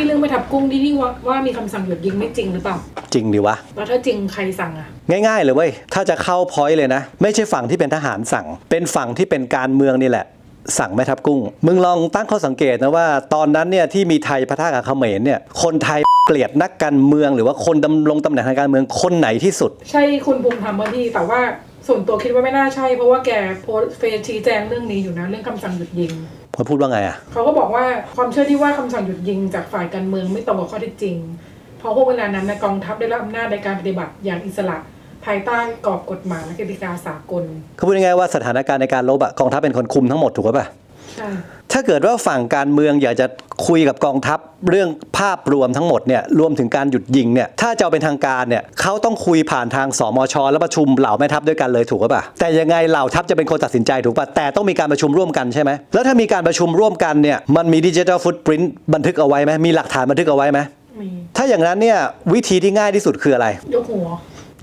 ที่เรื่องไม่ทับกุ้งที่ที่ว่าว่ามีคำสั่งหยุดยิงไม่จริงหรือเปล่าจริงดิวะ แล้วถ้าจริงใครสั่งอะง่ายๆเลยเว้ย ถ้าจะเข้าพอยต์เลยนะ ไม่ใช่ฝั่งที่เป็นทหารสั่ง เป็นฝั่งที่เป็นการเมืองนี่แหละ สั่งแม่ทัพกุ้ง มึงลองตั้งข้อสังเกตนะว่า ตอนนั้นเนี่ยที่มีไทยพะทะกับเขมรเนี่ย คนไทยเกลียดนักการเมือง หรือว่าคนดำรงตำแหน่งทางการเมืองคนไหนที่สุด ใช่คุณภูมิธรรมว่าพี่แต่ว่าส่วนตัวคิดว่าไม่น่าใช่ เพราะว่าแกโพสต์เฟซชี้แจงเรื่องนี้อยู่นะเรื่องคำสั่งหยุดยิง พอพูดว่าไงอะเขาก็บอกว่าความเชื่อที่ว่าคำสั่งหยุดยิงจากฝ่ายการเมืองไม่ตรงกับข้อเท็จจริง เพราะห่วงเวลานั้นนะกองทัพได้รับอำนาจในการปฏิบัติอย่างอิสระภายใต้กรอบกฎหมายและกติกาสากลเขาพูดง่ายๆว่าสถานการณ์ในการรบอะกองทัพเป็นคนคุมทั้งหมดถูกป่ะใช่ ถ้าเกิดว่าฝั่งการเมืองอยากจะคุยกับกองทัพเรื่องภาพรวมทั้งหมดเนี่ยรวมถึงการหยุดยิงเนี่ยถ้าจะเอาเป็นทางการเนี่ยเขาต้องคุยผ่านทางสมช แล้วประชุมเหล่าแม่ทัพด้วยกันเลยถูกป่ะแต่ยังไงเหล่าทัพจะเป็นคนตัดสินใจถูกป่ะแต่ต้องมีการประชุมร่วมกันใช่ไหมแล้วถ้ามีการประชุมร่วมกันเนี่ยมันมีดิจิทัลฟุตปรินต์บันทึกเอาไว้ไหมมีหลักฐานบันทึกเอาไว้ไหมมีถ้าอย่างนั้นเนี่ยวิธีที่ง่ายที่สุดคืออะไรยกหัว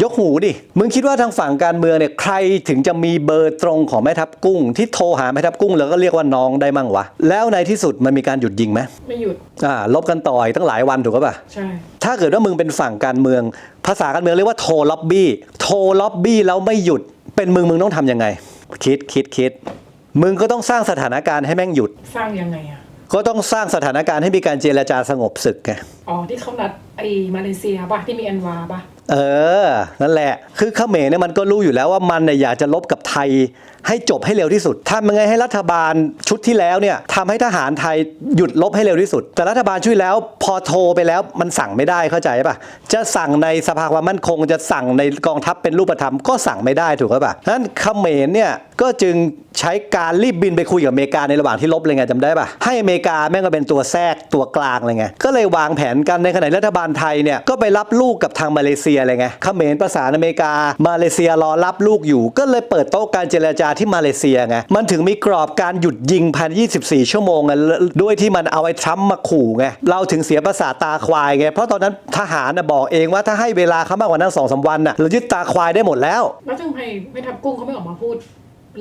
ยกหูดิ มึงคิดว่าทางฝั่งการเมืองเนี่ยใครถึงจะมีเบอร์ตรงของแม่ทัพกุ้ง ที่โทรหาแม่ทัพกุ้งแล้วก็เรียกว่าน้องได้มั่งวะ แล้วในที่สุดมันมีการหยุดยิงไหมไม่หยุด อ่าลบกันต่อยตั้งหลายวันถูกปะใช่ ถ้าเกิดว่ามึงเป็นฝั่งการเมือง ภาษาการเมืองเรียกว่าโทรล็อบบี้ โทรล็อบบี้แล้วไม่หยุด เป็นมึงมึงต้องทำยังไง คิดคิดคิด มึงก็ต้องสร้างสถานการณ์ให้แม่งหยุด สร้างยังไงอะก็ต้องสร้างสถานการณ์ให้มีการเจรจาสงบศึกไง อ๋อที่เขานัดไอ้มาเลเซียป่ะที่มีอันวาป่ะ เออ นั่นแหละ คือเขมรเนี่ยมันก็รู้อยู่แล้วว่ามันเนี่ยอยากจะลบกับไทยให้จบให้เร็วที่สุดทำยังไงให้รัฐบาลชุดที่แล้วเนี่ยทำให้ทหารไทยหยุดลบให้เร็วที่สุด แต่รัฐบาลช่วยแล้วพอโทรไปแล้วมันสั่งไม่ได้เข้าใจป่ะจะสั่งในสภาความมั่นคงจะสั่งในกองทัพเป็นรูปธรรมก็สั่งไม่ได้ถูกป่ะนั้นเขมรเนี่ยก็จึง ใช้การรีบบินไปคุยกับอเมริกาในระหว่างที่ลบเลยไงจำได้ปะให้อเมริกาแม่งก็เป็นตัวแทรกตัวกลางเลยไงก็เลยวางแผนกันในขณะรัฐบาลไทยเนี่ยก็ไปรับลูกกับทางมาเลเซียเลยไงเขมรประสานอเมริกา มาเลเซียรอรับลูกอยู่ ก็เลยเปิดโต๊ะการเจรจาที่มาเลเซียไงมันถึงมีกรอบการหยุดยิงภายใน24 ชั่วโมงไงด้วยที่มันเอาไอ้ทรัมป์มาขู่ไงเราถึงเสียประสาตาควายไงเพราะตอนนั้นทหารน่ะบอกเองว่าถ้าให้เวลาเขามากกว่านั้นสองสามวันน่ะเรายึดตาควายได้หมดแล้วแล้วทำไมไม่ทับกุ้งเขาไม่ออกมาพูด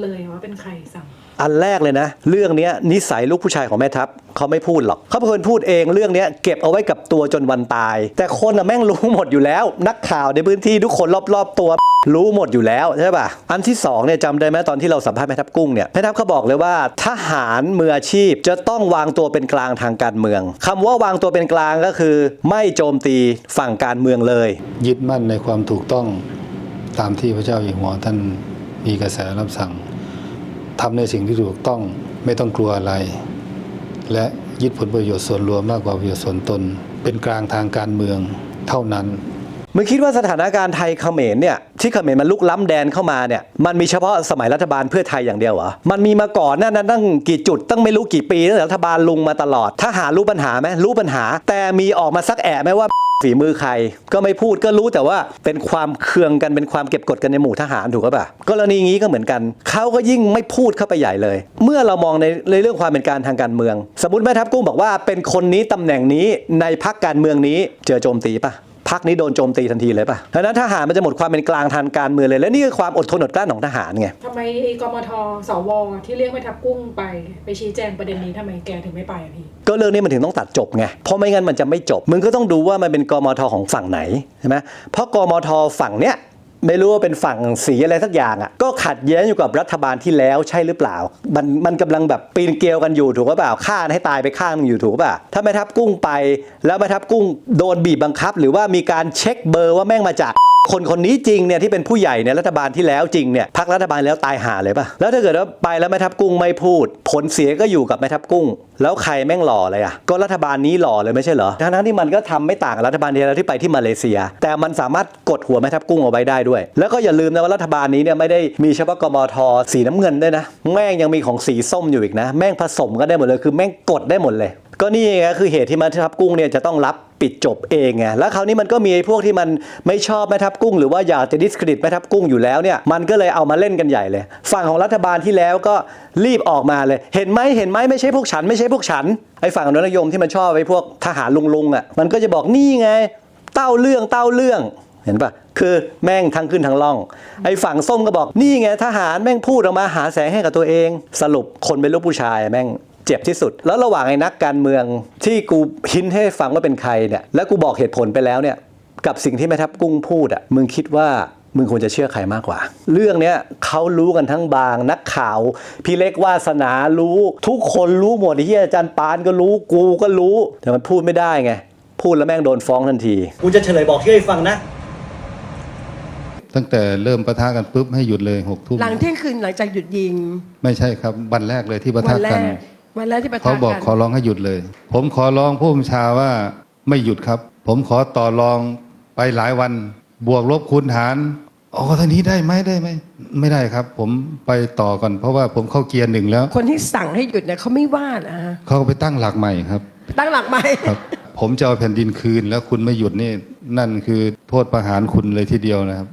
เลยว่าเป็นใครสั่ง อันแรกเลยนะ เรื่องเนี้ยนิสัยลูกผู้ชายของแม่ทัพเขาไม่พูดหรอกเขาเป็นคนพูดเองเรื่องเนี้ยเก็บเอาไว้กับตัวจนวันตาย แต่คนอะแม่งรู้หมดอยู่แล้ว นักข่าวในพื้นที่ทุกคนรอบๆตัว รู้หมดอยู่แล้วใช่ป่ะอันที่สองเนี่ยจำได้ไหมตอนที่เราสัมภาษณ์แม่ทัพกุ้งเนี่ยแม่ทัพเขาบอกเลยว่าทหารมืออาชีพจะต้องวางตัวเป็นกลางทางการเมืองคำว่าวางตัวเป็นกลางก็คือ ไม่โจมตีฝั่งการเมืองเลย ยึดมั่นในความถูกต้องตามที่พระเจ้าอยู่หัวท่าน มีกระแสรับสั่งทำในสิ่งที่ถูกต้องไม่ต้องกลัวอะไร และยึดผลประโยชน์ส่วนรวมมากกว่าประโยชน์ส่วนตน เป็นกลางทางการเมืองเท่านั้นมึงคิดว่าสถานการณ์ไทยเขมรเนี่ยที่เขมรมันลุกล้ำแดนเข้ามาเนี่ยมันมีเฉพาะสมัยรัฐบาลเพื่อไทยอย่างเดียวเหรอมันมีมาก่อนนั่นนั้นตั้งกี่จุดตั้งไม่รู้กี่ปีตั้งแต่รัฐบาลลุงมาตลอดทหารรู้ปัญหาไหมรู้ปัญหา แต่มีออกมาสักแอะไหมว่า ฝีมือใครก็ไม่พูดก็รู้แต่ว่าเป็นความเคืองกันเป็นความเก็บกดกันในหมู่ทหารถูกป่ะกรณีนี้ก็เหมือนกันเขาก็ยิ่งไม่พูดเข้าไปใหญ่เลย เมื่อเรามองในในเรื่องความเป็นการทางการเมือง สมมติแม่ทัพกุ้งบอกว่าเป็นคนนี้ตำแหน่งนี้ในพักการเมืองนี้เจอโจมตีป่ะ พักนี้โดนโจมตีทันทีเลยป่ะดังนั้นทหารมันจะหมดความเป็นกลางทางการเมืองเลย และนี่คือความอดทนอดกลั้นของทหารไงทำไมไอ้กมทสวที่เรียกไม่ทับกุ้งไปไปชี้แจงประเด็นนี้ทำไมแกถึงไม่ไปอะพี่ก็เรื่องนี้มันถึงต้องตัดจบไงเพราะไม่งั้นมันจะไม่จบมึงก็ต้องดูว่ามันเป็นกมทของฝั่งไหนใช่ไหมเพราะกมทฝั่งเนี้ย ไม่รู้ว่าเป็นฝั่งสีอะไรสักอย่างอะก็ขัดแย้งอยู่กับรัฐบาลที่แล้วใช่หรือเปล่า มันมันกำลังแบบปีนเกลียวกันอยู่ถูกหรือเปล่าฆ่าให้ตายไปข้างนึงอยู่ถูกป่ะถ้าแม่ทัพกุ้งไป แล้วแม่ทัพกุ้งโดนบีบบังคับ หรือว่ามีการเช็คเบอร์ว่าแม่งมาจาก คนคนนี้จริงเนี่ยที่เป็นผู้ใหญ่ในรัฐบาลที่แล้วจริงเนี่ยพักรัฐบาลแล้วตายหาเลยป่ะแล้วถ้าเกิดว่าไปแล้วแม่ทัพกุ้งไม่พูด ผลเสียก็อยู่กับแม่ทัพกุ้ง แล้วใครแม่งหล่อเลยอะก็รัฐบาลนี้หล่อเลยไม่ใช่เหรอทั้งนั้นที่มันก็ทำไม่ต่างกับรัฐบาลที่แล้วที่ไปที่มาเลเซีย แต่มันสามารถกดหัวแม่ทัพกุ้งเอาไว้ได้ด้วย แล้วก็อย่าลืมนะว่ารัฐบาลนี้เนี่ยไม่ได้มีเฉพาะกมทสีน้ำเงินด้วยนะแม่งยังมีของสีส้มอยู่อีกนะ แม่งผสมกันได้หมดเลยคือแม่งกดได้หมดเลย ก็นี่ไงคือเหตุที่แม่ทัพกุ้งเนี่ยจะต้องรับปิดจบเองไงแล้วคราวนี้มันก็มีไอ้พวกที่มันไม่ชอบแม่ทัพกุ้ง หรือว่าอยากจะดิสเครดิตแม่ทัพกุ้งอยู่แล้วเนี่ยมันก็เลยเอามาเล่นกันใหญ่เลย ฝั่งของรัฐบาลที่แล้วก็รีบออกมาเลย เห็นไหมเห็นไหมไม่ใช่พวกฉัน ไม่ใช่พวกฉันไอ้ฝั่งนักนิยมที่มันชอบไอ้พวกทหารลุงๆอะมันก็จะบอกนี่ไง เต้าเรื่องเต้าเรื่องเห็นปะคือแม่งทั้งขึ้นทั้งล่อง ไอ้ฝั่งส้มก็บอกนี่ไงทหารแม่งพูดออกมาหาแสงให้กับตัวเอง สรุปคนเป็นลูกผู้ชายแม่ง เจ็บที่สุด แล้วระหว่างไอ้นักการเมืองที่กูหินให้ฟังว่าเป็นใครเนี่ยแล้วกูบอกเหตุผลไปแล้วเนี่ยกับสิ่งที่แม่ทัพกุ้งพูดอะมึงคิดว่ามึงควรจะเชื่อใครมากกว่า เรื่องเนี้ยเขารู้กันทั้งบางนักข่าว พี่เล็กวาสนารู้ ทุกคนรู้หมดไอ้เหี้ยอาจารย์ปานก็รู้กูก็รู้ แต่มันพูดไม่ได้ไง พูดแล้วแม่งโดนฟ้องทันทีกูจะเฉลยบอกชื่อให้ฟังนะ ตั้งแต่เริ่มประทะกันปุ๊บให้หยุดเลยหกทุ่มหลังเที่ยงคืนหลังจากหยุดยิง ไม่ใช่ครับวันแรกเลยที่ประวัทะนแรกัน ก วันแรกที่ประทะเขาบอกกันขอร้องให้หยุดเลย ผมขอร้องผู้บัญชาว่าไม่หยุดครับ ผมขอต่อรองไปหลายวัน บวกลบคูณหารอ๋อท่านี้ได้ไหมได้ไหมไม่ได้ครับ ผมไปต่อก่อนเพราะว่าผมเข้าเกียร์หนึ่งแล้ว คนที่สั่งให้หยุดเนี่ยเขาไม่ว่านะฮะเขาก็ไปตั้งหลักใหม่ครับ ตั้งหลักใหม่ครับ ผมจะเอาแผ่นดินคืนแล้วคุณไม่หยุดนี่นั่นคือโทษประหารคุณเลยทีเดียวนะครับ